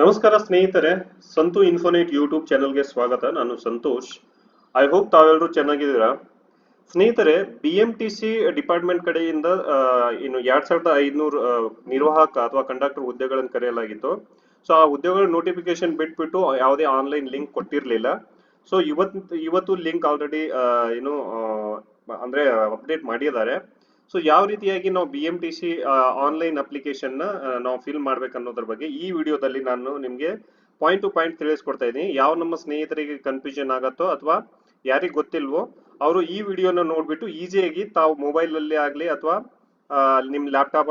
ನಮಸ್ಕಾರ ಸ್ನೇಹಿತರೆ, ಸಂತು ಇನ್ಫೋನೇಟ್ ಯೂಟ್ಯೂಬ್ ಚಾನಲ್ಗೆ ಸ್ವಾಗತ. ನಾನು ಸಂತೋಷ್. ಐ ಹೋಪ್ ತಾವೆಲ್ಲರೂ ಚೆನ್ನಾಗಿದ್ದೀರಾ? ಸ್ನೇಹಿತರೆ B M T C department ಕಡೆಯಿಂದ ಇನ್ನು ಎರಡ್ ಸಾವಿರದ ಐದುನೂರು ನಿರ್ವಾಹಕ ಅಥವಾ ಕಂಡಕ್ಟರ್ ಹುದ್ದೆಗಳನ್ನು ಕರೆಯಲಾಗಿತ್ತು. ಸೊ ಆ ಹುದ್ದೆಗಳ ನೋಟಿಫಿಕೇಶನ್ ಬಿಟ್ಬಿಟ್ಟು ಯಾವುದೇ ಆನ್ಲೈನ್ ಲಿಂಕ್ ಕೊಟ್ಟಿರಲಿಲ್ಲ. ಸೊ ಇವತ್ತು ಇವತ್ತು ಲಿಂಕ್ ಆಲ್ರೆಡಿ ಏನು ಅಂದ್ರೆ ಅಪ್ಡೇಟ್ ಮಾಡಿದ್ದಾರೆ. ಸೊ ಯಾವ ರೀತಿಯಾಗಿ ನಾವು B M T C online application ನಾವು ಫಿಲ್ ಮಾಡ್ಬೇಕನ್ನೋದ್ರ ಬಗ್ಗೆ ಈ ವಿಡಿಯೋದಲ್ಲಿ ನಾನು ನಿಮಗೆ ಪಾಯಿಂಟ್ ಟು ಪಾಯಿಂಟ್ ತಿಳಿಸ್ಕೊಡ್ತಾ ಇದ್ದೀನಿ. ಯಾವ ನಮ್ಮ ಸ್ನೇಹಿತರಿಗೆ ಕನ್ಫ್ಯೂಷನ್ ಆಗತ್ತೋ ಅಥವಾ ಯಾರಿಗೆ ಗೊತ್ತಿಲ್ವೋ ಅವರು ಈ ವಿಡಿಯೋನ ನೋಡ್ಬಿಟ್ಟು ಈಸಿಯಾಗಿ ತಾವು ಮೊಬೈಲ್ ಅಲ್ಲಿ ಆಗ್ಲಿ ಅಥವಾ ನಿಮ್ಮ ಲ್ಯಾಪ್ಟಾಪ್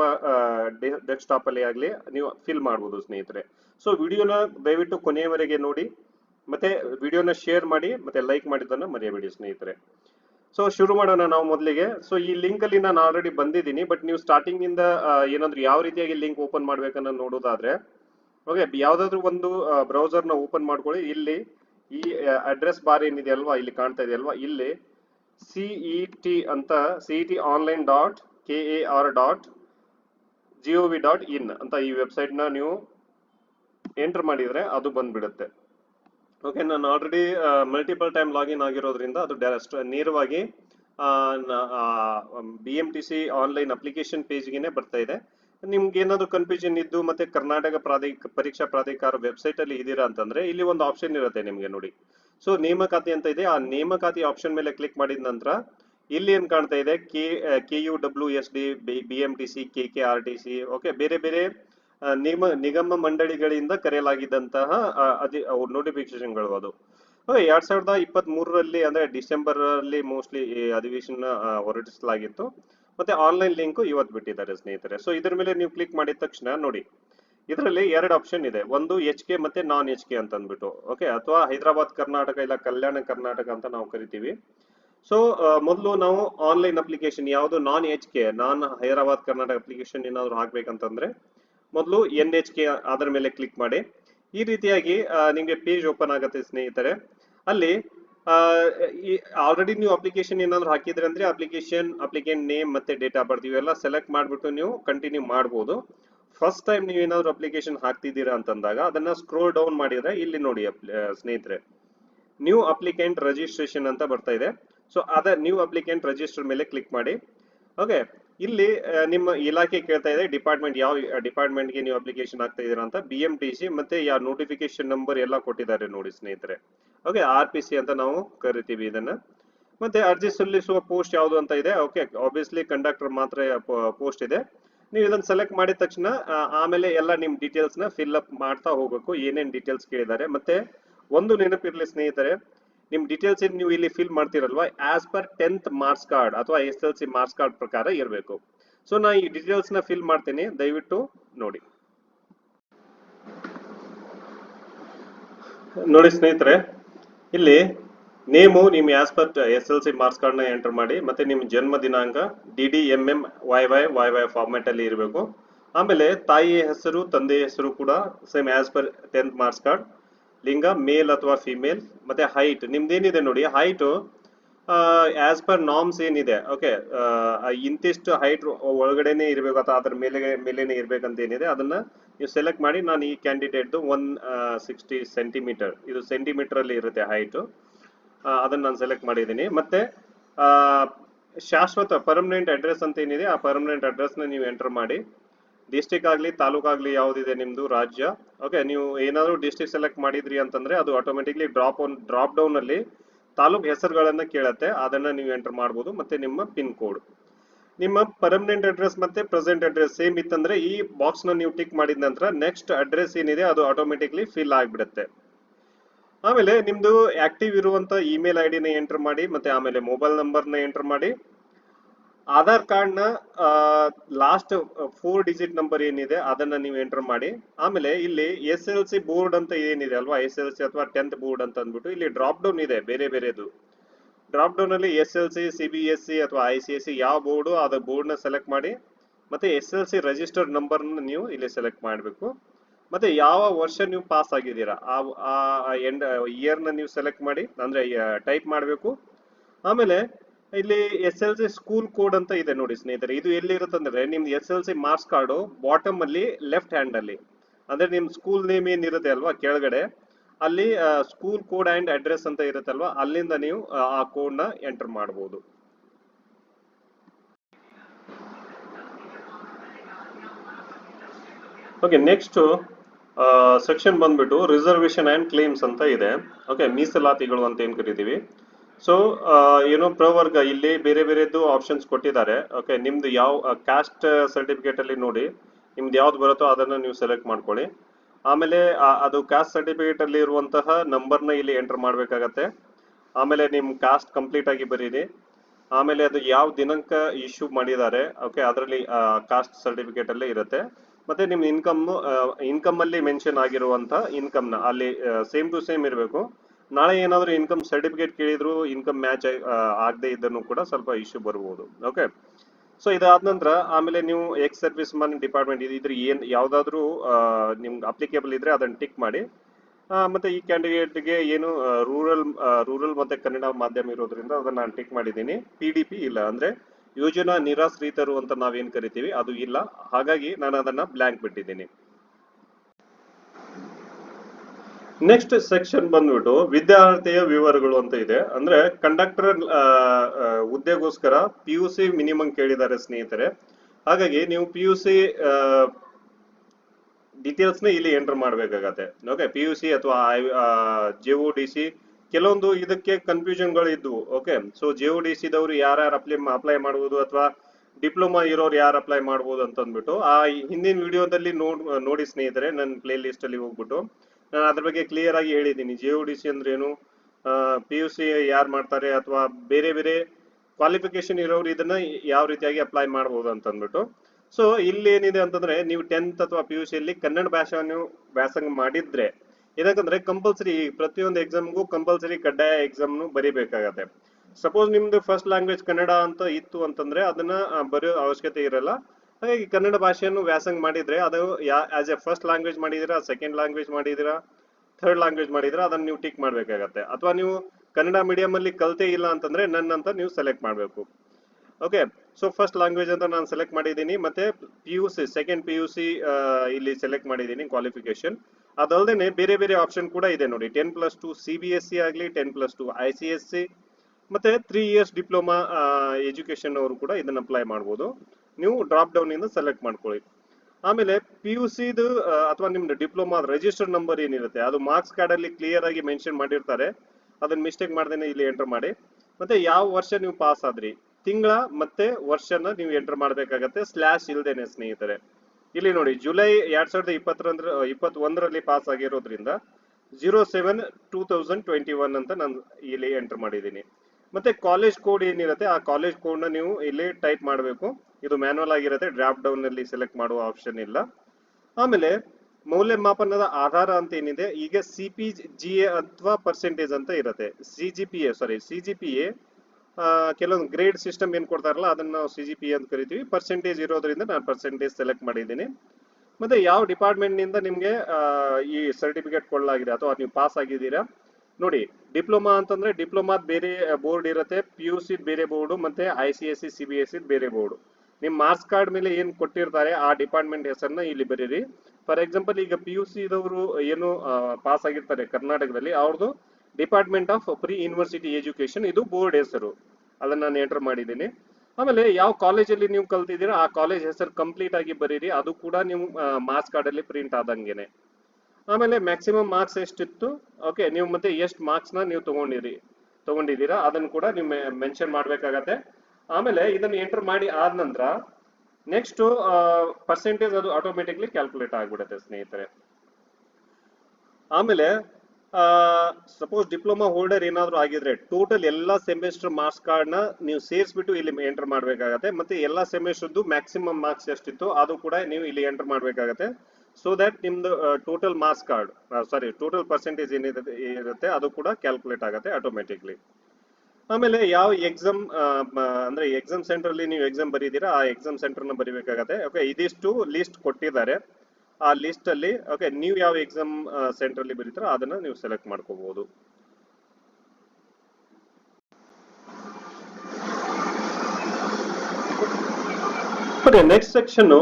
ಡೆಸ್ಕ್ಟಾಪ್ ಅಲ್ಲಿ ಆಗಲಿ ನೀವು ಫಿಲ್ ಮಾಡ್ಬೋದು ಸ್ನೇಹಿತರೆ. ಸೊ ವಿಡಿಯೋನ ದಯವಿಟ್ಟು ಕೊನೆಯವರೆಗೆ ನೋಡಿ, ಮತ್ತೆ ವಿಡಿಯೋನ ಶೇರ್ ಮಾಡಿ, ಮತ್ತೆ ಲೈಕ್ ಮಾಡಿದ್ದನ್ನು ಮರೆಯಬೇಡಿ ಸ್ನೇಹಿತರೆ. ಸೊ ಶುರು ಮಾಡೋಣ ನಾವು ಮೊದಲಿಗೆ. ಸೊ ಈ ಲಿಂಕ್ ಅಲ್ಲಿ ನಾನು ಆಲ್ರೆಡಿ ಬಂದಿದ್ದೀನಿ ಬಟ್ ನೀವು ಸ್ಟಾರ್ಟಿಂಗ್ ಇಂದ ಏನಾದ್ರು ಯಾವ ರೀತಿಯಾಗಿ ಲಿಂಕ್ ಓಪನ್ ಮಾಡ್ಬೇಕನ್ನ ನೋಡೋದಾದ್ರೆ ಓಕೆ ಯಾವ್ದಾದ್ರು ಒಂದು ಬ್ರೌಸರ್ನ ಓಪನ್ ಮಾಡ್ಕೊಳ್ಳಿ. ಇಲ್ಲಿ ಈ ಅಡ್ರೆಸ್ ಬಾರ್ ಏನಿದೆ ಅಲ್ವಾ, ಇಲ್ಲಿ ಕಾಣ್ತಾ ಇದೆ ಅಲ್ವಾ, ಇಲ್ಲಿ ಸಿಇ ಟಿ ಅಂತ C E T online dot K A R dot G O V dot in ಅಂತ ಈ ವೆಬ್ಸೈಟ್ನ ನೀವು ಎಂಟರ್ ಮಾಡಿದ್ರೆ ಅದು ಬಂದ್ಬಿಡುತ್ತೆ. ಓಕೆ ನಾನು ಆಲ್ರೆಡಿ ಮಲ್ಟಿಪಲ್ ಟೈಮ್ ಲಾಗಿನ್ ಆಗಿರೋದ್ರಿಂದ ಅದು ಡೈರೆಕ್ಟ್ ನೇರವಾಗಿ B M T C online application ಪೇಜ್ಗೆ ಬರ್ತಾ ಇದೆ. ನಿಮ್ಗೆ ಏನಾದ್ರು ಕನ್ಫ್ಯೂಷನ್ ಇದ್ದು ಮತ್ತೆ ಕರ್ನಾಟಕ ಪ್ರಾಧಿಕ, ಪರೀಕ್ಷಾ ಪ್ರಾಧಿಕಾರ ವೆಬ್ಸೈಟ್ ಅಲ್ಲಿ ಇದೀರಾ ಅಂತಂದ್ರೆ ಇಲ್ಲಿ ಒಂದು ಆಪ್ಷನ್ ಇರುತ್ತೆ ನಿಮಗೆ ನೋಡಿ. ಸೊ ನೇಮಕಾತಿ ಅಂತ ಇದೆ. ಆ ನೇಮಕಾತಿ ಆಪ್ಷನ್ ಮೇಲೆ ಕ್ಲಿಕ್ ಮಾಡಿದ ನಂತರ ಇಲ್ಲಿ ಏನ್ ಕಾಣ್ತಾ ಇದೆ? K K U W S D B M T C K K R T C okay ಬೇರೆ ಬೇರೆ ನಿಗಮ ನಿಗಮ ಮಂಡಳಿಗಳಿಂದ ಕರೆಯಲಾಗಿದ್ದಂತಹ ಅದಿ ನೋಟಿಫಿಕೇಶನ್ಗಳು ಅದು. ಎರಡ್ ಸಾವಿರದ ಇಪ್ಪತ್ತ್ ಮೂರರಲ್ಲಿ ಅಂದ್ರೆ ಡಿಸೆಂಬರ್ ಅಲ್ಲಿ ಮೋಸ್ಟ್ಲಿ ಈ ಅಧಿವೇಶನ ಹೊರಡಿಸಲಾಗಿತ್ತು. ಮತ್ತೆ ಆನ್ಲೈನ್ ಲಿಂಕ್ ಇವತ್ತು ಬಿಟ್ಟಿದ್ದಾರೆ ಸ್ನೇಹಿತರೆ. ಸೊ, ಇದ್ರ ಮೇಲೆ ನೀವು ಕ್ಲಿಕ್ ಮಾಡಿದ ತಕ್ಷಣ ನೋಡಿ. ಇದರಲ್ಲಿ ಎರಡು ಆಪ್ಷನ್ ಇದೆ. ಒಂದು ಎಚ್ ಕೆ ಮತ್ತೆ ನಾನ್ ಎಚ್ ಕೆ ಅಂತ ಅಂದ್ಬಿಟ್ಟು ಓಕೆ, ಅಥವಾ ಹೈದರಾಬಾದ್ ಕರ್ನಾಟಕ ಇಲ್ಲ ಕಲ್ಯಾಣ ಕರ್ನಾಟಕ ಅಂತ ನಾವು ಕರಿತೀವಿ. ಸೊ ಮೊದಲು ನಾವು ಆನ್ಲೈನ್ ಅಪ್ಲಿಕೇಶನ್ ಯಾವುದು non H K, non Hyderabad Karnataka application ಏನಾದ್ರು ಹಾಕ್ಬೇಕಂತಂದ್ರೆ ಮೊದಲು ಎನ್ ಎಚ್ ಕೆ ಅದರ ಮೇಲೆ ಕ್ಲಿಕ್ ಮಾಡಿ. ಈ ರೀತಿಯಾಗಿ ನಿಮಗೆ ಪೇಜ್ ಓಪನ್ ಆಗುತ್ತೆ ಸ್ನೇಹಿತರೆ. ಅಲ್ಲಿ ಆಲ್ರೆಡಿ ನೀವು ಅಪ್ಲಿಕೇಶನ್ ಏನಾದ್ರು ಹಾಕಿದ್ರೆ ಅಂದ್ರೆ ಅಪ್ಲಿಕೇಶನ್ ಅಪ್ಲಿಕೆಂಟ್ ನೇಮ್ ಮತ್ತೆ ಡೇಟ್ ಆಫ್ ಬರ್ತ್ ಇವೆಲ್ಲ ಸೆಲೆಕ್ಟ್ ಮಾಡ್ಬಿಟ್ಟು ನೀವು ಕಂಟಿನ್ಯೂ ಮಾಡ್ಬೋದು. ಫಸ್ಟ್ ಟೈಮ್ ನೀವು ಏನಾದ್ರು ಅಪ್ಲಿಕೇಶನ್ ಹಾಕ್ತಿದ್ದೀರಾ ಅಂತಂದಾಗ ಅದನ್ನ ಸ್ಕ್ರೋಲ್ ಡೌನ್ ಮಾಡಿದ್ರೆ ಇಲ್ಲಿ ನೋಡಿ ಸ್ನೇಹಿತರೆ. ನ್ಯೂ ಅಪ್ಲಿಕೆಂಟ್ ರಿಜಿಸ್ಟ್ರೇಷನ್ ಅಂತ ಬರ್ತಾ ಇದೆ. ಸೊ ಅದ ನ್ಯೂ ಅಪ್ಲಿಕೆಂಟ್ ರಿಜಿಸ್ಟರ್ ಮೇಲೆ ಕ್ಲಿಕ್ ಮಾಡಿ. ಓಕೆ ಇಲ್ಲಿ ನಿಮ್ಮ ಇಲಾಖೆ ಕೇಳ್ತಾ ಇದೆ, ಡಿಪಾರ್ಟ್ಮೆಂಟ್ ಯಾವ ಡಿಪಾರ್ಟ್ಮೆಂಟ್ಗೆ ನೀವು ಅಪ್ಲಿಕೇಶನ್ ಆಗ್ತಾ ಇದ್ದೀರಾ ಅಂತ ಬಿ ಎಂ ಟಿ ಸಿ ಮತ್ತೆ ಯಾವ ನೋಟಿಫಿಕೇಶನ್ ನಂಬರ್ ಎಲ್ಲ ಕೊಟ್ಟಿದ್ದಾರೆ ನೋಡಿ ಸ್ನೇಹಿತರೆ. ಓಕೆ ಆರ್ ಪಿ ಸಿ ಅಂತ ನಾವು ಕರಿತೀವಿ ಇದನ್ನ. ಮತ್ತೆ ಅರ್ಜಿ ಸಲ್ಲಿಸುವ ಪೋಸ್ಟ್ ಯಾವುದು ಅಂತ ಇದೆ. ಓಕೆ ಆಬ್ವಿಯಸ್ಲಿ ಕಂಡಕ್ಟರ್ ಮಾತ್ರ ಪೋಸ್ಟ್ ಇದೆ. ನೀವು ಇದನ್ನ ಸೆಲೆಕ್ಟ್ ಮಾಡಿದ ತಕ್ಷಣ ಆಮೇಲೆ ಎಲ್ಲ ನಿಮ್ ಡೀಟೇಲ್ಸ್ನ ಫಿಲ್ ಅಪ್ ಮಾಡ್ತಾ ಹೋಗಬೇಕು, ಏನೇನ್ ಡೀಟೇಲ್ಸ್ ಕೇಳಿದ್ದಾರೆ. ಮತ್ತೆ ಒಂದು ನೆನಪಿರ್ಲಿ ಸ್ನೇಹಿತರೆ ನಿಮ್ ಡೀಟೇಲ್ಸ್ ನೀವು ಇಲ್ಲಿ fill ಮಾಡ್ತಿರಲ್ವಾ? As per tenth marks card ಅಥವಾ S L C marks card ಪ್ರಕಾರ ಇರಬೇಕು. ಸೊ ನಾ ಈ ಡೀಟೇಲ್ಸ್ನ ಫಿಲ್ ಮಾಡ್ತೀನಿ. ದಯವಿಟ್ಟು ನೋಡಿ. ನೋಡಿ ಸ್ನೇಹಿತರೆ, ಇಲ್ಲಿ ನೇಮು ನಿಮ್ as per S L C marks ಕಾರ್ಡ್ನ ಎಂಟರ್ ಮಾಡಿ, ಮತ್ತೆ ನಿಮ್ ಜನ್ಮ ದಿನಾಂಕ D D M M Y Y Y Y format ಅಲ್ಲಿ ಇರಬೇಕು. ಆಮೇಲೆ ತಾಯಿಯ ಹೆಸರು, ತಂದೆಯ ಹೆಸರು ಕೂಡ same as per tenth marks card ಲಿಂಗ ಮೇಲ್ ಅಥವಾ ಫಿಮೇಲ್ ಮತ್ತೆ ಹೈಟ್ ನಿಮ್ದೇನಿದೆ ನೋಡಿ ಹೈಟ್ ಆಸ್ ಪರ್ ನಾಮ್ಸ್ ಏನಿದೆ. ಓಕೆ ಇಂತಿಷ್ಟು ಹೈಟ್ ಒಳಗಡೆನೆ ಇರಬೇಕು ಅಥವಾ ಅದ್ರ ಮೇಲೆ, ಮೇಲೇನೆ ಇರಬೇಕಂತ ಏನಿದೆ ಅದನ್ನ ನೀವು ಸೆಲೆಕ್ಟ್ ಮಾಡಿ, ನಾನು ಈ ಕ್ಯಾಂಡಿಡೇಟ್ದು ಒನ್ ಸಿಕ್ಸ್ಟಿ ಸೆಂಟಿಮೀಟರ್ ಇದು ಸೆಂಟಿಮೀಟರ್ ಅಲ್ಲಿ ಇರುತ್ತೆ ಹೈಟ್ ಅದನ್ನ ನಾನು ಸೆಲೆಕ್ಟ್ ಮಾಡಿದ್ದೀನಿ. ಮತ್ತೆ ಶಾಶ್ವತ ಪರ್ಮನೆಂಟ್ ಅಡ್ರೆಸ್ ಅಂತ ಏನಿದೆ ಆ ಪರ್ಮನೆಂಟ್ ಅಡ್ರೆಸ್ನ ನೀವು ಎಂಟರ್ ಮಾಡಿ. ಡಿಸ್ಟಿಕ್ ಆಗಲಿ ತಾಲೂಕಾಗಲಿ ಯಾವುದಿದೆ ನಿಮ್ದು ರಾಜ್ಯ? ಓಕೆ ನೀವು ಏನಾದರೂ ಡಿಸ್ಟಿಕ್ ಸೆಲೆಕ್ಟ್ ಮಾಡಿದ್ರಿ ಅಂತಂದ್ರೆ ಅದು automatically drop on drop down ಅಲ್ಲಿ ತಾಲೂಕ್ ಹೆಸರುಗಳನ್ನ ಕೇಳತ್ತೆ. ಅದನ್ನ ನೀವು ಎಂಟರ್ ಮಾಡ್ಬೋದು. ಮತ್ತೆ ನಿಮ್ಮ ಪಿನ್ ಕೋಡ್ ನಿಮ್ಮ ಪರ್ಮನೆಂಟ್ ಅಡ್ರೆಸ್ ಮತ್ತೆ ಪ್ರೆಸೆಂಟ್ ಅಡ್ರೆಸ್ ಸೇಮ್ ಇತ್ತಂದ್ರೆ ಈ ಬಾಕ್ಸ್ನ ನೀವು ಟಿಕ್ ಮಾಡಿದ ನಂತರ ನೆಕ್ಸ್ಟ್ ಅಡ್ರೆಸ್ ಏನಿದೆ ಅದು ಆಟೋಮೆಟಿಕ್ಲಿ ಫಿಲ್ ಆಗಿಬಿಡುತ್ತೆ. ಆಮೇಲೆ ನಿಮ್ಮದು ಆಕ್ಟಿವ್ ಇರುವಂತ ಇಮೇಲ್ ಐ ಡಿನ ಎಂಟರ್ ಮಾಡಿ, ಮತ್ತೆ ಆಮೇಲೆ ಮೊಬೈಲ್ ನಂಬರ್ನ ಎಂಟರ್ ಮಾಡಿ. ಆಧಾರ್ ಕಾರ್ಡ್ನ ಲಾಸ್ಟ್ ಫೋರ್ ಡಿಜಿಟ್ ನಂಬರ್ ಏನಿದೆ, ಅದನ್ನ ನೀವು ಎಂಟರ್ ಮಾಡಿ. ಆಮೇಲೆ ಇಲ್ಲಿ ಎಸ್ ಎಲ್ ಸಿ ಬೋರ್ಡ್ ಅಂತ ಏನಿದೆ ಅಲ್ವಾ ಎಸ್ ಎಲ್ ಸಿ ಅಥವಾ ಟೆಂತ್ ಬೋರ್ಡ್ ಅಂತ ಅಂದ್ಬಿಟ್ಟು, ಇಲ್ಲಿ ಡ್ರಾಪ್ ಡೌನ್ ಇದೆ, ಬೇರೆ ಬೇರೆದು. ಡ್ರಾಪ್ ಡೌನ್ ಅಲ್ಲಿ S L C C B S C ಅಥವಾ ಐ ಸಿ ಎಸ್ ಸಿ ಯಾವ ಬೋರ್ಡು ಅದ ಬೋರ್ಡ್ನ ಸೆಲೆಕ್ಟ್ ಮಾಡಿ, ಮತ್ತೆ S L C registered number ನೀವು ಇಲ್ಲಿ ಸೆಲೆಕ್ಟ್ ಮಾಡಬೇಕು. ಮತ್ತೆ ಯಾವ ವರ್ಷ ನೀವು ಪಾಸ್ ಆಗಿದ್ದೀರಾ, ಆ ಎಂಡ್ ಇಯರ್ನ ನೀವು ಸೆಲೆಕ್ಟ್ ಮಾಡಿ, ಅಂದ್ರೆ ಟೈಪ್ ಮಾಡಬೇಕು. ಆಮೇಲೆ ಇಲ್ಲಿ S L C school code ಅಂತ ಇದೆ ನೋಡಿ ಸ್ನೇಹಿತರೆ. ಇದು ಎಲ್ಲಿ ಇರುತ್ತಂದ್ರೆ ನಿಮ್ದು S L C marks card bottom ಅಲ್ಲಿ ಲೆಫ್ಟ್ ಹ್ಯಾಂಡ್ ಅಲ್ಲಿ. ಅಂದ್ರೆ ನಿಮ್ ಸ್ಕೂಲ್ ನೇಮ್ ಏನಿರುತ್ತೆ ಅಲ್ವಾ ಕೆಳಗಡೆ? ಅಲ್ಲಿ ಸ್ಕೂಲ್ ಕೋಡ್ ಅಂಡ್ ಅಡ್ರೆಸ್ ಅಂತ ಇರುತ್ತಲ್ವಾ ಅಲ್ಲಿಂದ ನೀವು ಆ, ಕೋಡ್ನ ಎಂಟರ್ ಮಾಡಬಹುದು ಓಕೆ ನೆಕ್ಸ್ಟ್ ಸೆಕ್ಷನ್ ಬಂದ್ಬಿಟ್ಟು ರಿಸರ್ವೇಶನ್ ಅಂಡ್ ಕ್ಲೇಮ್ಸ್ ಅಂತ ಇದೆ. ಓಕೆ ಮೀಸಲಾತಿಗಳು ಅಂತ ಏನ್ ಕರಿತೀವಿ? ಸೊ ಏನೋ ಪ್ರವರ್ಗ ಇಲ್ಲಿ ಬೇರೆ ಬೇರೆದು ಆಪ್ಷನ್ಸ್ ಕೊಟ್ಟಿದ್ದಾರೆ. ಓಕೆ ನಿಮ್ದು ಯಾವ ಕ್ಯಾಸ್ಟ್ ಸರ್ಟಿಫಿಕೇಟ್ ಅಲ್ಲಿ ನೋಡಿ, ನಿಮ್ದು ಯಾವ್ದು ಬರುತ್ತೋ ಅದನ್ನ ನೀವು ಸೆಲೆಕ್ಟ್ ಮಾಡ್ಕೊಳ್ಳಿ. ಆಮೇಲೆ ಅದು ಕ್ಯಾಸ್ಟ್ ಸರ್ಟಿಫಿಕೇಟ್ ಅಲ್ಲಿ ಇರುವಂತಹ ನಂಬರ್ನ ಇಲ್ಲಿ ಎಂಟರ್ ಮಾಡಬೇಕಾಗತ್ತೆ. ಆಮೇಲೆ ನಿಮ್ ಕಾಸ್ಟ್ ಕಂಪ್ಲೀಟ್ ಆಗಿ ಬರೀರಿ. ಆಮೇಲೆ ಅದು ಯಾವ ದಿನಾಂಕ ಇಶ್ಯೂ ಮಾಡಿದ್ದಾರೆ ಓಕೆ ಅದರಲ್ಲಿ ಕಾಸ್ಟ್ ಸರ್ಟಿಫಿಕೇಟ್ ಅಲ್ಲೇ ಇರುತ್ತೆ. ಮತ್ತೆ ನಿಮ್ ಇನ್ಕಮ್ ಇನ್ಕಮ್ ಅಲ್ಲಿ ಮೆನ್ಷನ್ ಆಗಿರುವಂತ ಇನ್ಕಮ್ನ, ಅಲ್ಲಿ ಸೇಮ್ ಟು ಸೇಮ್ ಇರಬೇಕು. ನಾಳೆ ಏನಾದರೂ ಇನ್ಕಮ್ ಸರ್ಟಿಫಿಕೇಟ್ ಕೇಳಿದ್ರು ಇನ್ಕಮ್ ಮ್ಯಾಚ್ ಆಗದೆ ಇದ್ದನ್ನು ಕೂಡ ಸ್ವಲ್ಪ ಇಶ್ಯೂ ಬರ್ಬೋದು. ಓಕೆ ಸೊ ಇದಾದ ನಂತರ ಆಮೇಲೆ ನೀವು ಎಕ್ಸ್ ಸರ್ವಿಸ್ ಮನ್ ಡಿಪಾರ್ಟ್ಮೆಂಟ್ ಇದ್ರೆ ಏನ್ ಯಾವ್ದಾದ್ರು ನಿಮ್ಗೆ ಅಪ್ಲಿಕೇಬಲ್ ಇದ್ರೆ ಅದನ್ನ ಟಿಕ್ ಮಾಡಿ. ಮತ್ತೆ ಈ ಕ್ಯಾಂಡಿಡೇಟ್ಗೆ ಏನು ರೂರಲ್ ರೂರಲ್ ಮತ್ತೆ ಕನ್ನಡ ಮಾಧ್ಯಮ ಇರೋದ್ರಿಂದ ಅದನ್ನ ನಾನು ಟಿಕ್ ಮಾಡಿದ್ದೀನಿ. ಪಿ ಡಿ ಪಿ ಇಲ್ಲ. ಅಂದ್ರೆ ಯೋಜನಾ ನಿರಾಶ್ರಿತರು ಅಂತ ನಾವೇನ್ ಕರಿತೀವಿ? ಅದು ಇಲ್ಲ. ಹಾಗಾಗಿ ನಾನು ಅದನ್ನ ಬ್ಲಾಂಕ್ ಬಿಟ್ಟಿದ್ದೀನಿ. ನೆಕ್ಸ್ಟ್ ಸೆಕ್ಷನ್ ಬಂದ್ಬಿಟ್ಟು ವಿದ್ಯಾರ್ಥಿಯ ವಿವರಗಳು ಅಂತ ಇದೆ. ಅಂದ್ರೆ ಕಂಡಕ್ಟರ್ ಹುದ್ದೆಗೋಸ್ಕರ ಪಿ ಯು ಸಿ ಮಿನಿಮಮ್ ಕೇಳಿದ್ದಾರೆ ಸ್ನೇಹಿತರೆ. ಹಾಗಾಗಿ ನೀವು ಪಿ ಯು ಸಿ ಡೀಟೇಲ್ಸ್ನ ಇಲ್ಲಿ ಎಂಟರ್ ಮಾಡ್ಬೇಕಾಗತ್ತೆ. ಓಕೆ ಪಿ ಯು ಸಿ ಅಥವಾ ಜೆ ಓ ಡಿ ಸಿ ಕೆಲವೊಂದು ಇದಕ್ಕೆ ಕನ್ಫ್ಯೂಷನ್ಗಳು ಇದ್ವು okay so J O D C ದವರು ಯಾರ್ಯಾರು ಅಪ್ಲೈ ಅಪ್ಲೈ ಮಾಡಬಹುದು ಅಥವಾ ಡಿಪ್ಲೊಮಾ ಇರೋರು ಯಾರು ಅಪ್ಲೈ ಮಾಡಬಹುದು ಅಂತ ಅಂದ್ಬಿಟ್ಟು ಆ ಹಿಂದಿನ ವಿಡಿಯೋದಲ್ಲಿ ನೋಡ್ ಸ್ನೇಹಿತರೆ ನನ್ನ ಪ್ಲೇ ಲಿಸ್ಟ್ ಅಲ್ಲಿ ಹೋಗ್ಬಿಟ್ಟು. ಅದ್ರ ಬಗ್ಗೆ ಕ್ಲಿಯರ್ ಆಗಿ ಹೇಳಿದ್ದೀನಿ. ಜೆ ಡಿ ಸಿ ಅಂದ್ರೇನು ಪಿ ಯು ಸಿ ಯಾರು ಮಾಡ್ತಾರೆ ಅಥವಾ ಬೇರೆ ಬೇರೆ ಕ್ವಾಲಿಫಿಕೇಶನ್ ಇರೋರು ಇದನ್ನ ಯಾವ ರೀತಿಯಾಗಿ ಅಪ್ಲೈ ಮಾಡಬಹುದು ಅಂತ ಅಂದ್ಬಿಟ್ಟು ಸೊ ಇಲ್ಲಿ ಏನಿದೆ ಅಂತಂದ್ರೆ ನೀವು ಟೆಂತ್ ಅಥವಾ ಪಿ ಯು ಸಿಯಲ್ಲಿ ಕನ್ನಡ ಭಾಷೆಯನ್ನು ವ್ಯಾಸಂಗ ಮಾಡಿದ್ರೆ ಏನಕ್ಕಂದ್ರೆ ಕಂಪಲ್ಸರಿ ಪ್ರತಿಯೊಂದು ಎಕ್ಸಾಮ್ಗೂ ಕಂಪಲ್ಸರಿ ಕಡ್ಡಾಯ ಎಕ್ಸಾಮ್ ಬರೀಬೇಕಾಗತ್ತೆ. ಸಪೋಸ್ ನಿಮ್ದು ಫಸ್ಟ್ ಲ್ಯಾಂಗ್ವೇಜ್ ಕನ್ನಡ ಅಂತ ಇತ್ತು ಅಂತಂದ್ರೆ ಅದನ್ನ ಬರೆಯೋ ಅವಶ್ಯಕತೆ ಇರಲ್ಲ. ಹಾಗಾಗಿ ಕನ್ನಡ ಭಾಷೆಯನ್ನು ವ್ಯಾಸಂಗ ಮಾಡಿದ್ರೆ ಅದು ಆಸ್ ಎ ಫಸ್ಟ್ ಲ್ಯಾಂಗ್ವೇಜ್ ಮಾಡಿದಿರಾ ಸೆಕೆಂಡ್ ಲ್ಯಾಂಗ್ವೇಜ್ ಮಾಡಿದಿರಾ ಥರ್ಡ್ ಲ್ಯಾಂಗ್ವೇಜ್ ಮಾಡಿದ್ರೆ ಅದನ್ನ ನೀವು ಟಿಕ್ ಮಾಡ್ಬೇಕಾಗತ್ತೆ. ಅಥವಾ ನೀವು ಕನ್ನಡ ಮೀಡಿಯಂ ಅಲ್ಲಿ ಕಲ್ತೇ ಇಲ್ಲ ಅಂತಂದ್ರೆ ನನ್ನ ಅಂತ ನೀವು ಸೆಲೆಕ್ಟ್ ಮಾಡಬೇಕು. ಓಕೆ ಸೊ ಫಸ್ಟ್ ಲ್ಯಾಂಗ್ವೇಜ್ ಅಂತ ನಾನು ಸೆಲೆಕ್ಟ್ ಮಾಡಿದ್ದೀನಿ, ಮತ್ತೆ P U C second P U C ಇಲ್ಲಿ ಸೆಲೆಕ್ಟ್ ಮಾಡಿದ್ದೀನಿ ಕ್ವಾಲಿಫಿಕೇಶನ್ ಅದಲ್ಲದೆ ಬೇರೆ ಬೇರೆ ಆಪ್ಷನ್ ಕೂಡ ಇದೆ ನೋಡಿ ten plus two C B S C ಆಗಲಿ ten plus two I C S C ಮತ್ತೆ ತ್ರೀ ಇಯರ್ಸ್ ಡಿಪ್ಲೊಮಾ ಎಜುಕೇಶನ್ ಅವರು ಕೂಡ ಇದನ್ನ ಅಪ್ಲೈ ಮಾಡ್ಬೋದು. ನೀವು ಡ್ರಾಪ್ ಡೌನ್ ಇಂದ ಸೆಲೆಕ್ಟ್ ಮಾಡ್ಕೊಳ್ಳಿ. ಆಮೇಲೆ ಪಿ ಯು ಸಿದು ಅಥವಾ ನಿಮ್ದು ಡಿಪ್ಲೊಮಾ ರಿಜಿಸ್ಟರ್ ನಂಬರ್ ಏನಿರುತ್ತೆ, ಅದು ಮಾರ್ಕ್ಸ್ ಕಾರ್ಡ್ ಅಲ್ಲಿ ಕ್ಲಿಯರ್ ಆಗಿ ಮೆನ್ಷನ್ ಮಾಡಿರ್ತಾರೆ. ಅದನ್ನ ಮಿಸ್ಟೇಕ್ ಮಾಡ್ದೇನೆ ಇಲ್ಲಿ ಎಂಟರ್ ಮಾಡಿ. ಮತ್ತೆ ಯಾವ ವರ್ಷ ನೀವು ಪಾಸ್ ಆದ್ರಿ, ತಿಂಗಳ ಮತ್ತೆ ವರ್ಷನ ನೀವು ಎಂಟರ್ ಮಾಡ್ಬೇಕಾಗತ್ತೆ ಸ್ಲ್ಯಾಶ್ ಇಲ್ದೇನೆ ಸ್ನೇಹಿತರೆ. ಇಲ್ಲಿ ನೋಡಿ ಜುಲೈ ಎರಡ್ ಸಾವಿರದ ಇಪ್ಪತ್ತರಂದ್ರ ಇಪ್ಪತ್ ಒಂದರಲ್ಲಿ ಪಾಸ್ ಆಗಿರೋದ್ರಿಂದ zero seven two thousand twenty one ಅಂತ ನಾನು ಇಲ್ಲಿ ಎಂಟರ್ ಮಾಡಿದ್ದೀನಿ. ಮತ್ತೆ ಕಾಲೇಜ್ ಕೋಡ್ ಏನಿರುತ್ತೆ, ಆ ಕಾಲೇಜ್ ಕೋಡ್ನ ನೀವು ಇಲ್ಲಿ ಟೈಪ್ ಮಾಡಬೇಕು. ಇದು ಮ್ಯಾನುವಲ್ ಆಗಿರುತ್ತೆ ಡ್ರಾಪ್ ಡೌನ್ನಲ್ಲಿ ಸೆಲೆಕ್ಟ್ ಮಾಡುವ ಆಪ್ಷನ್ ಇಲ್ಲ. ಆಮೇಲೆ ಮೌಲ್ಯಮಾಪನದ ಆಧಾರ ಅಂತ ಏನಿದೆ, ಈಗ ಸಿ ಪಿ ಜಿ ಎ ಅಥವಾ ಪರ್ಸೆಂಟೇಜ್ ಅಂತ ಇರುತ್ತೆ. C G P A sorry C G P A ಕೆಲವೊಂದು ಗ್ರೇಡ್ ಸಿಸ್ಟಮ್ ಏನ್ ಕೊಡ್ತಾರಲ್ಲ, ಅದನ್ನ ನಾವು ಸಿ ಜಿ ಪಿ ಎ ಅಂತ ಕರಿತೀವಿ. ಪರ್ಸೆಂಟೇಜ್ ಇರೋದ್ರಿಂದ ನಾನು ಪರ್ಸೆಂಟೇಜ್ ಸೆಲೆಕ್ಟ್ ಮಾಡಿದ್ದೀನಿ. ಮತ್ತೆ ಯಾವ ಡಿಪಾರ್ಟ್ಮೆಂಟ್ನಿಂದ ನಿಮ್ಗೆ ಈ ಸರ್ಟಿಫಿಕೇಟ್ ಕೊಡಲಾಗಿದೆ ಅಥವಾ ನೀವು ಪಾಸ್ ಆಗಿದ್ದೀರಾ ನೋಡಿ, ಡಿಪ್ಲೊಮಾ ಅಂತಂದ್ರೆ ಡಿಪ್ಲೊಮಾ ಬೇರೆ ಬೋರ್ಡ್ ಇರುತ್ತೆ ಪಿ ಯು ಸಿ ಬೇರೆ ಬೋರ್ಡ್, ಮತ್ತೆ I C S C B S ಬೇರೆ ಬೋರ್ಡ್. ನಿಮ್ ಮಾರ್ಕ್ಸ್ ಕಾರ್ಡ್ ಮೇಲೆ ಏನ್ ಕೊಟ್ಟಿರ್ತಾರೆ ಆ ಡಿಪಾರ್ಟ್ಮೆಂಟ್ ಹೆಸರನ್ನ ಇಲ್ಲಿ ಬರೀರಿ. ಫಾರ್ ಎಕ್ಸಾಂಪಲ್, ಈಗ ಪಿ ಯು ಸಿ ಏನು ಪಾಸ್ ಆಗಿರ್ತಾರೆ ಕರ್ನಾಟಕದಲ್ಲಿ ಅವ್ರದ್ದು department of pre university education ಇದು ಬೋರ್ಡ್ ಹೆಸರು. ಅದನ್ನ ನಾನು ಎಂಟರ್ ಮಾಡಿದ್ದೀನಿ. ಆಮೇಲೆ ಯಾವ ಕಾಲೇಜಲ್ಲಿ ನೀವು ಕಲ್ತಿದ್ದೀರಾ, ಆ ಕಾಲೇಜ್ ಹೆಸರು ಕಂಪ್ಲೀಟ್ ಆಗಿ ಬರೀರಿ, ಅದು ಕೂಡ ನೀವು ಮಾರ್ಕ್ಸ್ ಕಾರ್ಡ್ ಅಲ್ಲಿ ಪ್ರಿಂಟ್ ಆದಂಗೆನೆ. ಆಮೇಲೆ ಮ್ಯಾಕ್ಸಿಮಮ್ ಮಾರ್ಕ್ಸ್ ಎಷ್ಟಿತ್ತು? ಓಕೆ ನೀವು ಮತ್ತೆ ಎಷ್ಟು ಮಾರ್ಕ್ಸ್ನ ನೀವು ತಗೊಂಡಿರಿ, ತಗೊಂಡಿದ್ದೀರಾ? ಅದನ್ನು ಕೂಡ ನೀವು ಮೆನ್ಷನ್ ಮಾಡಬೇಕಾಗತ್ತೆ. ಆಮೇಲೆ ಇದನ್ನ ಎಂಟರ್ ಮಾಡಿ ಆದ ನಂತರ ನೆಕ್ಸ್ಟ್ ಪರ್ಸೆಂಟೇಜ್ ಅದು ಆಟೋಮೆಟಿಕ್ಲಿ ಕ್ಯಾಲ್ಕುಲೇಟ್ ಆಗ್ಬಿಡುತ್ತೆ ಸ್ನೇಹಿತರೆ. ಆಮೇಲೆ ಸಪೋಸ್ ಡಿಪ್ಲೊಮಾ ಹೋಲ್ಡರ್ ಏನಾದ್ರು ಆಗಿದ್ರೆ ಟೋಟಲ್ ಎಲ್ಲಾ ಸೆಮಿಸ್ಟರ್ ಮಾರ್ಕ್ಸ್ ಕಾರ್ಡ್ನ ನೀವು ಸೇರಿಸ್ಬಿಟ್ಟು ಇಲ್ಲಿ ಎಂಟರ್ ಮಾಡಬೇಕಾಗತ್ತೆ. ಮತ್ತೆ ಎಲ್ಲಾ ಸೆಮಿಸ್ಟರ್ದು ಮ್ಯಾಕ್ಸಿಮಮ್ ಮಾರ್ಕ್ಸ್ ಎಷ್ಟಿತ್ತು ಅದು ಕೂಡ ನೀವು ಇಲ್ಲಿ ಎಂಟರ್ ಮಾಡ್ಬೇಕಾಗತ್ತೆ. ಸೊ ದಟ್ ನಿಮ್ದು total marks card sorry total percentage ಏನಿರುತ್ತೆ ಇರುತ್ತೆ ಅದು ಕೂಡ ಕ್ಯಾಲ್ಕುಲೇಟ್ ಆಗುತ್ತೆ ಆಟೋಮೆಟಿಕ್ಲಿ ಆಮೇಲೆ ಯಾವ ಎಕ್ಸಾಮ್ ಅಂದ್ರೆ ಎಕ್ಸಾಮ್ ಸೆಂಟರ್ ಅಲ್ಲಿ ನೀವು ಎಕ್ಸಾಮ್ ಬರೀದಿರಾ, ಆ ಎಕ್ಸಾಮ್ ಸೆಂಟರ್ನ ಬರೀಬೇಕಾಗತ್ತೆ. ಓಕೆ ಇದಿಷ್ಟು ಲಿಸ್ಟ್ ಕೊಟ್ಟಿದ್ದಾರೆ. ಆ ಲಿಸ್ಟ್ ಅಲ್ಲಿ ಓಕೆ ನೀವು ಯಾವ ಎಕ್ಸಾಮ್ ಸೆಂಟರ್ ಅಲ್ಲಿ ಬರೀತೀರೋ ಅದನ್ನ ನೀವು ಸೆಲೆಕ್ಟ್ ಮಾಡ್ಕೋಬಹುದು ನೆಕ್ಸ್ಟ್ ಸೆಕ್ಷನ್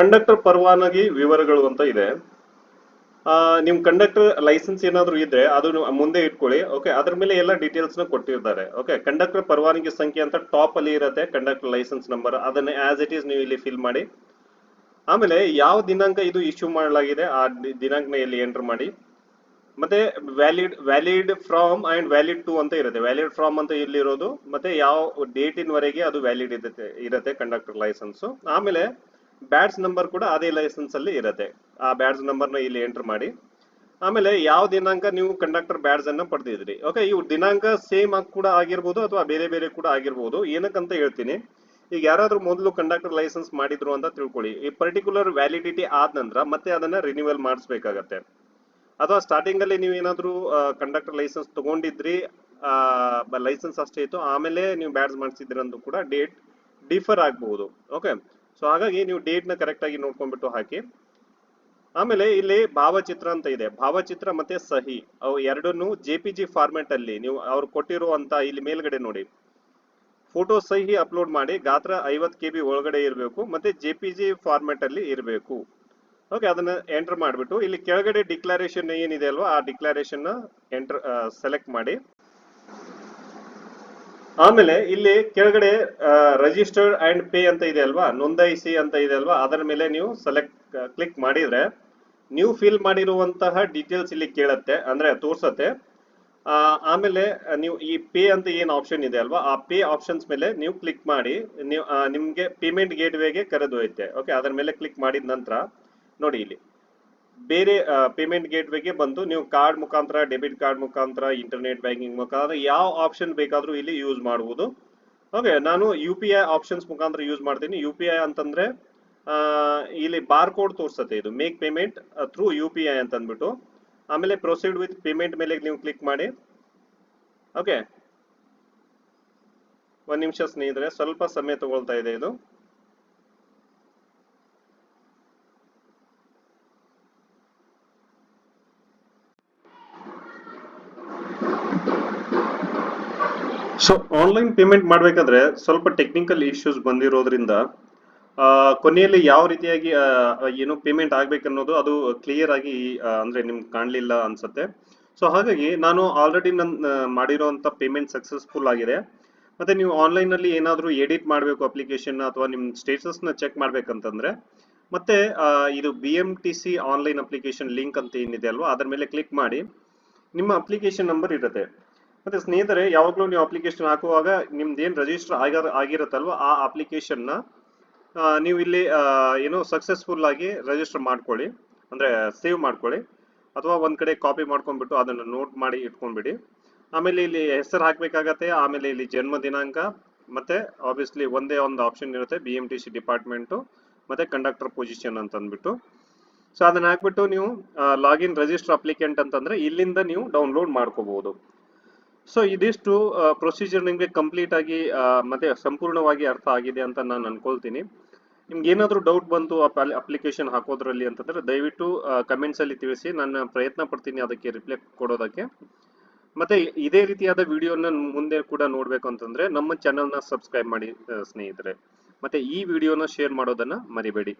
ಕಂಡಕ್ಟರ್ ಪರವಾನಗಿ ವಿವರಗಳು ಅಂತ ಇದೆ. ನಿಮ್ ಕಂಡಕ್ಟರ್ ಲೈಸೆನ್ಸ್ ಏನಾದರೂ ಇದ್ರೆ ಅದು ಮುಂದೆ ಇಟ್ಕೊಳ್ಳಿ ಓಕೆ ಅದ್ರ ಮೇಲೆ ಎಲ್ಲ ಡೀಟೇಲ್ಸ್ನ ಕೊಟ್ಟಿರ್ತಾರೆ ಓಕೆ ಕಂಡಕ್ಟರ್ ಪರವಾನಗಿ ಸಂಖ್ಯೆ ಅಂತ ಟಾಪ್ ಅಲ್ಲಿ ಇರುತ್ತೆ, ಕಂಡಕ್ಟರ್ ಲೈಸೆನ್ಸ್ ನಂಬರ್ ಅದನ್ನ ಆಸ್ ಇಟ್ ಈಸ್ ನೀವು ಇಲ್ಲಿ ಫಿಲ್ ಮಾಡಿ. ಆಮೇಲೆ ಯಾವ ದಿನಾಂಕ ಇದು ಇಶ್ಯೂ ಮಾಡಲಾಗಿದೆ, ಆ ದಿನಾಂಕನ ಇಲ್ಲಿ ಎಂಟರ್ ಮಾಡಿ. ಮತ್ತೆ valid valid from and valid to ಅಂತ ಇರುತ್ತೆ. ವ್ಯಾಲಿಡ್ ಫ್ರಾಮ್ ಅಂತ ಇಲ್ಲಿರೋದು ಮತ್ತೆ ಯಾವ ಡೇಟಿನ ವರೆಗೆ ಅದು ವ್ಯಾಲಿಡ್ ಇರುತ್ತೆ ಇರುತ್ತೆ ಕಂಡಕ್ಟರ್ ಲೈಸೆನ್ಸ್ ಆಮೇಲೆ ಬ್ಯಾಡ್ಸ್ ನಂಬರ್ ಕೂಡ ಅದೇ ಲೈಸೆನ್ಸ್ ಅಲ್ಲಿ ಇರುತ್ತೆ. ಆ ಬ್ಯಾಡ್ಸ್ ನಂಬರ್ನ ಇಲ್ಲಿ ಎಂಟರ್ ಮಾಡಿ. ಆಮೇಲೆ ಯಾವ ದಿನಾಂಕ ನೀವು ಕಂಡಕ್ಟರ್ ಬ್ಯಾಡ್ಸ್ ಅನ್ನ ಪಡೆದಿದ್ರಿ? ಓಕೆ ಇವು ದಿನಾಂಕ ಸೇಮ್ ಕೂಡ ಆಗಿರ್ಬೋದು ಅಥವಾ ಬೇರೆ ಬೇರೆ ಕೂಡ ಆಗಿರ್ಬೋದು. ಏನಕ್ಕಂತ ಹೇಳ್ತೀನಿ. ಈಗ ಯಾರಾದ್ರೂ ಮೊದಲು ಕಂಡಕ್ಟರ್ ಲೈಸೆನ್ಸ್ ಮಾಡಿದ್ರು ಅಂತ ತಿಳ್ಕೊಳ್ಳಿ. ಈ ಪರ್ಟಿಕ್ಯುಲರ್ ವ್ಯಾಲಿಡಿಟಿ ಆದ ನಂತರ ಮತ್ತೆ ಅದನ್ನ ರಿನ್ಯೂವಲ್ ಮಾಡಿಸ್ಬೇಕಾಗತ್ತೆ. ಅಥವಾ ಸ್ಟಾರ್ಟಿಂಗ್ ಅಲ್ಲಿ ನೀವು ಏನಾದ್ರೂ ಕಂಡಕ್ಟರ್ ಲೈಸೆನ್ಸ್ ತಗೊಂಡಿದ್ರಿ ಲೈಸೆನ್ಸ್ ಅಷ್ಟೇ ಇತ್ತು. ಆಮೇಲೆ ನೀವು ಬ್ಯಾಡ್ಸ್ ಮಾಡಿಸಿದ್ರಿ ಕೂಡ ಡೇಟ್ ಡಿಫರ್ ಆಗಬಹುದು ಓಕೆ ಸೊ ಹಾಗಾಗಿ ನೀವು ಡೇಟ್ನ ಕರೆಕ್ಟ್ ಆಗಿ ನೋಡ್ಕೊಂಡ್ಬಿಟ್ಟು ಹಾಕಿ. ಆಮೇಲೆ ಇಲ್ಲಿ ಭಾವಚಿತ್ರ ಅಂತ ಇದೆ. ಭಾವಚಿತ್ರ ಮತ್ತೆ ಸಹಿ. ಅವು ಎರಡನ್ನು ಜೆ ಪಿ ಜಿ ಫಾರ್ಮೆಟ್ ಅಲ್ಲಿ ನೀವು ಅವ್ರು ಕೊಟ್ಟಿರುವಂತ ಇಲ್ಲಿ ಮೇಲ್ಗಡೆ ನೋಡಿ. ಫೋಟೋ ಸಹಿ ಅಪ್ಲೋಡ್ ಮಾಡಿ ಗಾತ್ರ ಐವತ್ತು ಕೆ ಬಿ ಒಳಗಡೆ ಇರಬೇಕು, ಮತ್ತೆ ಜೆ ಪಿ ಜಿ ಫಾರ್ಮೆಟ್ ಅಲ್ಲಿ ಇರಬೇಕು. ಓಕೆ ಅದನ್ನ ಎಂಟರ್ ಮಾಡಿಬಿಟ್ಟು, ಇಲ್ಲಿ ಕೆಳಗಡೆ ಡಿಕ್ಲರೇಷನ್ ಏನಿದೆ ಅಲ್ವಾ, ಆ ಡಿಕ್ಲರೇಷನ್ ಎಂಟರ್ ಸೆಲೆಕ್ಟ್ ಮಾಡಿ. ಆಮೇಲೆ ಇಲ್ಲಿ ಕೆಳಗಡೆ ರಿಜಿಸ್ಟರ್ಡ್ ಅಂಡ್ ಪೇ ಅಂತ ಇದೆ ಅಲ್ವಾ? ನೋಂದಾಯಿಸಿ ಅಂತ ಇದೆ ಅಲ್ವಾ? ಅದರ ಮೇಲೆ ನೀವು ಸೆಲೆಕ್ಟ್ ಕ್ಲಿಕ್ ಮಾಡಿದ್ರೆ ನೀವು ಫಿಲ್ ಮಾಡಿರುವಂತಹ ಡೀಟೇಲ್ಸ್ ಇಲ್ಲಿ ಕೇಳತ್ತೆ, ಅಂದ್ರೆ ತೋರ್ಸತ್ತೆ. ಆಮೇಲೆ ನೀವು ಈ ಪೇ ಅಂತ ಏನು ಆಪ್ಷನ್ ಇದೆ ಅಲ್ವಾ? ಆ ಪೇ ಆಪ್ಷನ್ಸ್ ಮೇಲೆ ನೀವು ಕ್ಲಿಕ್ ಮಾಡಿ, ನೀವು ನಿಮಗೆ ನಿಮ್ಗೆ ಪೇಮೆಂಟ್ ಗೇಟ್ ವೇಗೆ ಕರೆದೊಯ್ಯುತ್ತೆ. ಓಕೆ ಅದರ ಮೇಲೆ ಕ್ಲಿಕ್ ಮಾಡಿದ ನಂತರ ನೋಡಿ ಇಲ್ಲಿ. ಬೇರೆ ಪೇಮೆಂಟ್ ಗೇಟ್ ವೇಗೆ ಬಂದು ನೀವು ಕಾರ್ಡ್ ಮುಖಾಂತರ ಡೆಬಿಟ್ ಕಾರ್ಡ್ ಮುಖಾಂತರ ಇಂಟರ್ನೆಟ್ ಬ್ಯಾಂಕಿಂಗ್ ಮುಖಾಂತರ ಯಾವ ಆಪ್ಷನ್ ಬೇಕಾದರೂ ಇಲ್ಲಿ ಯೂಸ್ ಮಾಡಬಹುದು ಓಕೆ ನಾನು ಯು ಪಿ ಐ ಆಪ್ಷನ್ಸ್ ಮುಖಾಂತರ ಯೂಸ್ ಮಾಡ್ತೀನಿ. ಯು ಪಿ ಐ ಅಂತಂದ್ರೆ ಇಲ್ಲಿ ಬಾರ್ ಕೋಡ್ ತೋರಿಸುತ್ತೆ ಇದು. Make payment through U P I ಅಂತ ಅಂದ್ಬಿಟ್ಟು ಆಮೇಲೆ ಪ್ರೊಸೀಡ್ ವಿತ್ ಪೇಮೆಂಟ್ ಮೇಲೆ ನೀವು ಕ್ಲಿಕ್ ಮಾಡಿ. ಓಕೆ ಒಂದು ನಿಮಿಷ ಸ್ನೇಹಿತರೆ, ಸ್ವಲ್ಪ ಸಮಯ ತಗೊಳ್ತಾ ಇದೆ ಇದು. ಸೊ ಆನ್ಲೈನ್ ಪೇಮೆಂಟ್ ಮಾಡಬೇಕಾದ್ರೆ ಸ್ವಲ್ಪ ಟೆಕ್ನಿಕಲ್ ಇಶ್ಯೂಸ್ ಬಂದಿರೋದ್ರಿಂದ ಕೊನೆಯಲ್ಲಿ ಯಾವ ರೀತಿಯಾಗಿ ಏನು ಪೇಮೆಂಟ್ ಆಗ್ಬೇಕನ್ನೋದು ಅದು ಕ್ಲಿಯರ್ ಆಗಿ ಅಂದರೆ ನಿಮ್ಗೆ ಕಾಣಲಿಲ್ಲ ಅನ್ಸುತ್ತೆ. ಸೊ ಹಾಗಾಗಿ ನಾನು ಆಲ್ರೆಡಿ ನನ್ನ ಮಾಡಿರೋಂಥ ಪೇಮೆಂಟ್ ಸಕ್ಸಸ್ಫುಲ್ ಆಗಿದೆ. ಮತ್ತೆ ನೀವು ಆನ್ಲೈನಲ್ಲಿ ಏನಾದರೂ ಎಡಿಟ್ ಮಾಡಬೇಕು ಅಪ್ಲಿಕೇಶನ್ ಅಥವಾ ನಿಮ್ಮ ಸ್ಟೇಟಸ್ನ ಚೆಕ್ ಮಾಡ್ಬೇಕಂತಂದ್ರೆ, ಮತ್ತೆ ಇದು B M T C online application link ಅಂತ ಏನಿದೆ ಅಲ್ವಾ, ಅದರ ಮೇಲೆ ಕ್ಲಿಕ್ ಮಾಡಿ, ನಿಮ್ಮ ಅಪ್ಲಿಕೇಶನ್ ನಂಬರ್ ಇರುತ್ತೆ. ಮತ್ತೆ ಸ್ನೇಹಿತರೆ, ಯಾವಾಗಲೂ ನೀವು ಅಪ್ಲಿಕೇಶನ್ ಹಾಕುವಾಗ ನಿಮ್ದು ಏನು ರಿಜಿಸ್ಟರ್ ಆಗ ಆಗಿರುತ್ತಲ್ವ ಆ ಅಪ್ಲಿಕೇಶನ್ನ ನೀವು ಇಲ್ಲಿ ಏನು ಸಕ್ಸಸ್ಫುಲ್ ಆಗಿ ರಿಜಿಸ್ಟರ್ ಮಾಡ್ಕೊಳ್ಳಿ. ಅಂದ್ರೆ ಸೇವ್ ಮಾಡ್ಕೊಳ್ಳಿ. ಅಥವಾ ಒಂದು ಕಡೆ ಕಾಪಿ ಮಾಡ್ಕೊಂಡ್ಬಿಟ್ಟು ಅದನ್ನ ನೋಟ್ ಮಾಡಿ ಇಟ್ಕೊಂಡ್ಬಿಡಿ. ಆಮೇಲೆ ಇಲ್ಲಿ ಹೆಸರು ಹಾಕ್ಬೇಕಾಗತ್ತೆ. ಆಮೇಲೆ ಇಲ್ಲಿ ಜನ್ಮ ದಿನಾಂಕ, ಮತ್ತೆ ಆಬ್ವಿಯಸ್ಲಿ ಒಂದೇ ಒಂದು ಆಪ್ಷನ್ ಇರುತ್ತೆ B M T C department ಮತ್ತೆ ಕಂಡಕ್ಟರ್ ಪೊಸಿಷನ್ ಅಂತ ಅಂದ್ಬಿಟ್ಟು ಸೊ ಅದನ್ನ ಹಾಕ್ಬಿಟ್ಟು ನೀವು ಲಾಗಿನ್ ರಿಜಿಸ್ಟರ್ ಅಪ್ಲಿಕೆಂಟ್ ಅಂತಂದ್ರೆ ಇಲ್ಲಿಂದ ನೀವು ಡೌನ್ಲೋಡ್ ಮಾಡ್ಕೋಬಹುದು ಸೊ ಇದಿಷ್ಟು ಪ್ರೊಸೀಜರ್ ನಿಮಗೆ ಕಂಪ್ಲೀಟ್ ಆಗಿ ಮತ್ತೆ ಸಂಪೂರ್ಣವಾಗಿ ಅರ್ಥ ಆಗಿದೆ ಅಂತ ನಾನು ಅನ್ಕೊಳ್ತೀನಿ. ನಿಮ್ಗೆ ಏನಾದರೂ ಡೌಟ್ ಬಂತು ಅಪ್ಲಿಕೇಶನ್ ಹಾಕೋದ್ರಲ್ಲಿ ಅಂತಂದ್ರೆ ದಯವಿಟ್ಟು ಕಮೆಂಟ್ಸ್ ಅಲ್ಲಿ ತಿಳಿಸಿ, ನಾನು ಪ್ರಯತ್ನ ಪಡ್ತೀನಿ ಅದಕ್ಕೆ ರಿಪ್ಲೈ ಕೊಡೋದಕ್ಕೆ. ಮತ್ತೆ ಇದೇ ರೀತಿಯಾದ ವಿಡಿಯೋನ ಮುಂದೆ ಕೂಡ ನೋಡ್ಬೇಕು ಅಂತಂದ್ರೆ ನಮ್ಮ ಚಾನೆಲ್ನ ಸಬ್ಸ್ಕ್ರೈಬ್ ಮಾಡಿ ಸ್ನೇಹಿತರೆ. ಮತ್ತೆ ಈ ವಿಡಿಯೋನ ಶೇರ್ ಮಾಡೋದನ್ನ ಮರಿಬೇಡಿ.